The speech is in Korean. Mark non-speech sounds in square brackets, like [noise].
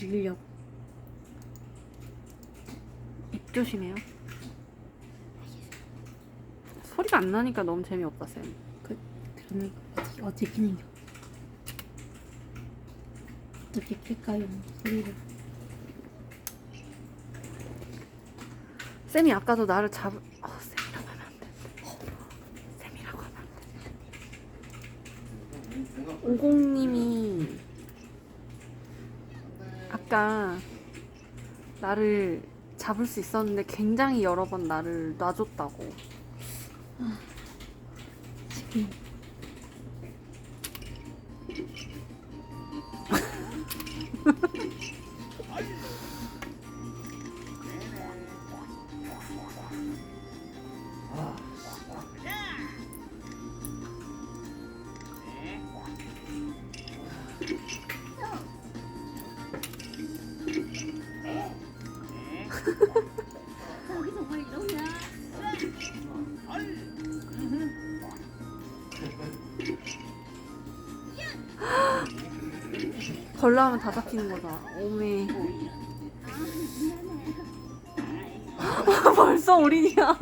죽이려고. 입 조심해요. 소리가 안 나니까 너무 재미없다 쌤. 그러면 어떻게 어떻게 키는 겨? 어떻게 킬까요? 소리를. 쌤이 아까도 나를 잡. 어, 쌤이라고 하면 안 돼. 쌤이라고 하면 안 돼. 오공님이 아까 나를 잡을 수 있었는데 굉장히 여러 번 나를 놔줬다고. 지금 거기서 뭘 이러냐? 걸라 하면 다 잡히는 거다. 오메. [laughs] 벌써 올인이야. [laughs]